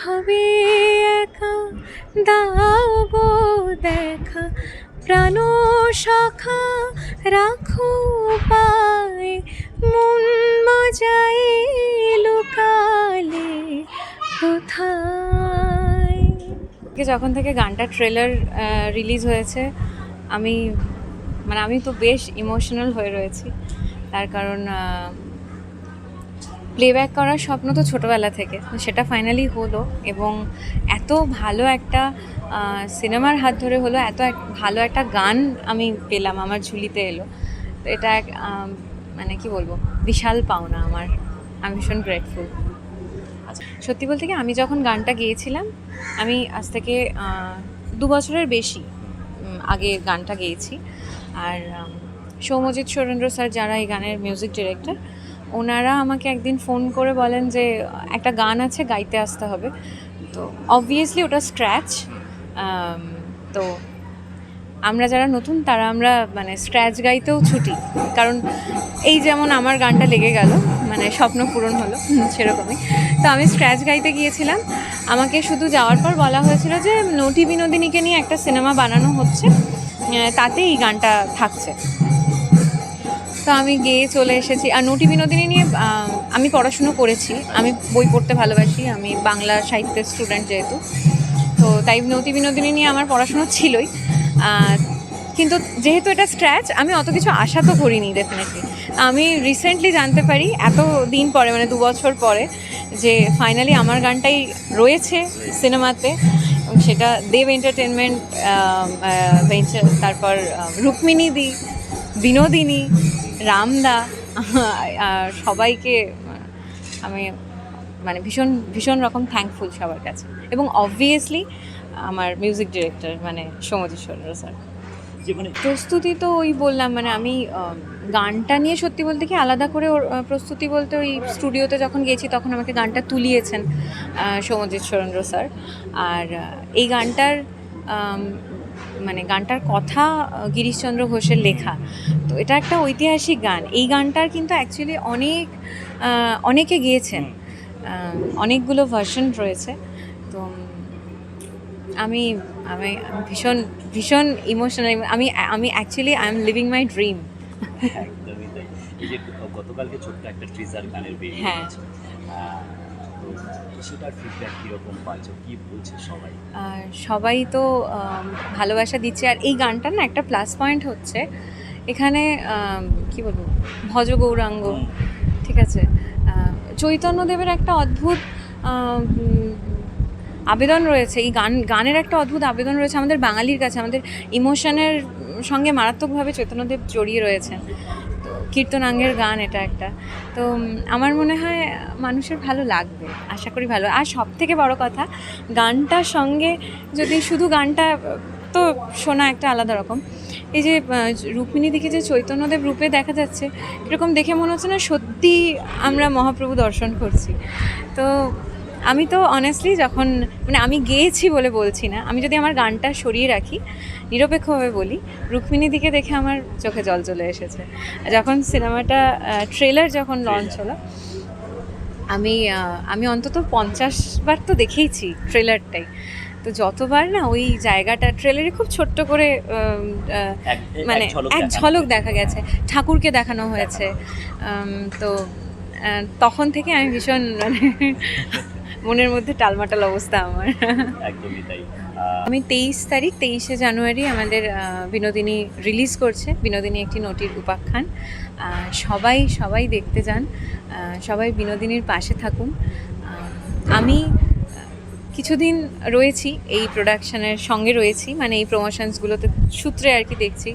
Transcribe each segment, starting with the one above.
ভাবে একা, দাও দেখা। প্রাণ সখা রাখো পায়, মন মজায় লুকালে কোথায়? যখন থেকে গানটা ট্রেলার রিলিজ হয়েছে, আমি মানে আমি তো বেশ ইমোশনাল হয়ে রয়েছি। তার কারণ প্লেব্যাক করার স্বপ্ন তো ছোটোবেলা থেকে। সেটা ফাইনালি হলো এবং এত ভালো একটা সিনেমার হাত ধরে হলো এত এক ভালো একটা গান আমি পেলাম আমার ঝুলিতে এলো। তো এটা এক মানে কি বলব বিশাল পাওনা আমার। আমি ভীষণ গ্রেটফুল সত্যি বলতে কি আমি যখন গানটা গেয়েছিলাম আমি আজ থেকে দু বছরের বেশি আগে গানটা গেয়েছি। আর উম, সৌম্যজিৎ সুরেন্দ্র স্যার যারা এই গানের মিউজিক ডিরেক্টর ওনারা আমাকে একদিন ফোন করে বলেন যে, একটা গান আছে, গাইতে আসতে হবে। তো অবভিয়াসলি ওটা স্ক্র্যাচ তো আমরা যারা নতুন, তারা আমরা মানে স্ক্র্যাচ গাইতেও ছুটি। কারণ এই যেমন আমার গানটা লেগে গেল মানে স্বপ্ন পূরণ হলো, সেরকমই। তো আমি স্ক্র্যাচ গাইতে গিয়েছিলাম। আমাকে শুধু যাওয়ার পর বলা হয়েছিল যে, নটি বিনোদিনীকে নিয়ে একটা সিনেমা বানানো হচ্ছে তাতে এই গানটা থাকছে। তো আমি গিয়ে চলে এসেছি। আর নটি বিনোদিনী নিয়ে আমি পড়াশুনো করেছি। আমি বই পড়তে ভালোবাসি। আমি বাংলা সাহিত্যের স্টুডেন্ট যেহেতু। তো তাই নতি বিনোদিনী নিয়ে আমার পড়াশুনো ছিলই। কিন্তু যেহেতু এটা স্ক্র্যাচ আমি অত কিছু আশা তো করিনি ডেফিনেটলি আমি রিসেন্টলি জানতে পারি, এত দিন পরে মানে দু বছর পরে, যে ফাইনালি আমার গানটাই রয়েছে সিনেমাতে সেটা দেব এন্টারটেনমেন্ট ভেঞ্চার তারপর রুক্মিণী দি, বিনোদিনী রামদা আর সবাইকে আমি মানে ভীষণ ভীষণ রকম থ্যাঙ্কফুল সবার কাছে। এবং অবভিয়াসলি আমার মিউজিক ডিরেক্টর মানে সৌমজিৎ সরেন্দ্র স্যার মানে প্রস্তুতি তো ওই বললাম মানে আমি গানটা নিয়ে সত্যি বলতে কি আলাদা করে ওর, প্রস্তুতি বলতে ওই স্টুডিওতে যখন গেছি তখন আমাকে গানটা তুলিয়েছেন আহ, সৌম্যজিৎ সুরেন্দ্র স্যার আর এই গানটার মানে গানটার কথা গিরিশচন্দ্র ঘোষের লেখা। তো এটা একটা ঐতিহাসিক গান। এই গানটার কিন্তু অ্যাকচুয়ালি অনেক অনেকে গিয়েছেন। অনেকগুলো ভার্সন রয়েছে। তো আমি আমি ভীষণ ভীষণ ইমোশনাল আমি আমি actually I am living my dream গতকালকে ছোট্ট একটা ট্রিজার গানের বেরিয়ে হ্যাঁ। সেটার ফিডব্যাক কীরকম পাচ্ছ কি বলছে সবাই? আর সবাই তো ভালোবাসা দিচ্ছে। আর এই গানটার না একটা প্লাস পয়েন্ট হচ্ছে। এখানে কি বলব? ভজ গৌরাঙ্গ ঠিক আছে? চৈতন্যদেবের একটা অদ্ভুত আবেদন রয়েছে। এই গান গানের একটা অদ্ভুত আবেদন রয়েছে আমাদের বাঙালির কাছে। আমাদের ইমোশনের সঙ্গে মারাত্মকভাবে চৈতন্যদেব জড়িয়ে রয়েছেন। কীর্তনাঙ্গের গান এটা একটা। তো আমার মনে হয় মানুষের ভালো লাগবে, আশা করি ভালো। আর সব থেকে বড় কথা, গানটার সঙ্গে যদি শুধু গানটা, তো শোনা একটা আলাদা রকম। এই যে রুক্মিণী দিকে যে চৈতন্যদেব রূপে দেখা যাচ্ছে এরকম দেখে মনে হচ্ছে না সত্যি আমরা মহাপ্রভু দর্শন করছি। তো আমি তো অনেস্টলি যখন মানে আমি গেয়েছি বলে বলছি না আমি যদি আমার গানটা সরিয়ে রাখি নিরপেক্ষভাবে বলি রুক্মিণী দিকে দেখে আমার চোখে জল চলে এসেছে। যখন সিনেমাটা ট্রেলার যখন লঞ্চ হলো আমি আমি অন্তত পঞ্চাশ বার তো দেখেইছি ট্রেলারটাই তো যতবার না ওই জায়গাটা ট্রেলারে খুব ছোট্ট করে মানে এক ঝলক দেখা গেছে ঠাকুরকে দেখানো হয়েছে। তো তখন থেকে আমি ভীষণ মানে মনের মধ্যে টালমাটাল অবস্থা আমার। একদমই তাই। আমি তেইশ তারিখ তেইশে জানুয়ারি আমাদের বিনোদিনী রিলিজ করছে। বিনোদিনী একটি নটির উপাখ্যান সবাই সবাই দেখতে যান। সবাই বিনোদিনীর পাশে থাকুন। আমি কিছুদিন রয়েছি এই প্রোডাকশনের সঙ্গে রয়েছি। মানে এই প্রমোশনসগুলোতে সূত্রে আর কি দেখছি।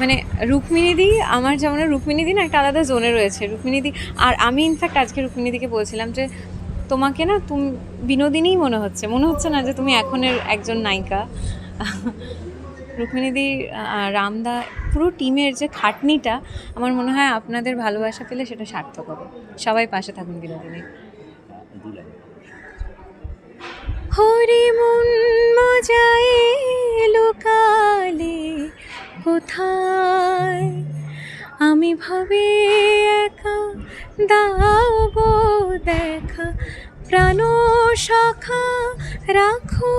মানে রুক্মিণীদি, আমার যেমন রুক্মিণীদি না একটা আলাদা জোনে রয়েছে। রুক্মিণীদি, আর আমি ইনফ্যাক্ট আজকে রুক্মিণীদিকে বলছিলাম যে, তোমাকে না তুমি, বিনোদিনীই মনে হচ্ছে। মনে হচ্ছে না যে তুমি এখনের একজন নায়িকা। রুক্মিণীদি রামদা, পুরো টিমের যে খাটনিটা, আমার মনে হয় আপনাদের ভালোবাসা পেলে সেটা সার্থক হবে। সবাই পাশে থাকুন বিনোদিনী। হরি মন মজায় লোকালে কোথায়? আমি ভাবি একা দাও গো দেখা। প্রাণ শাখা রাখো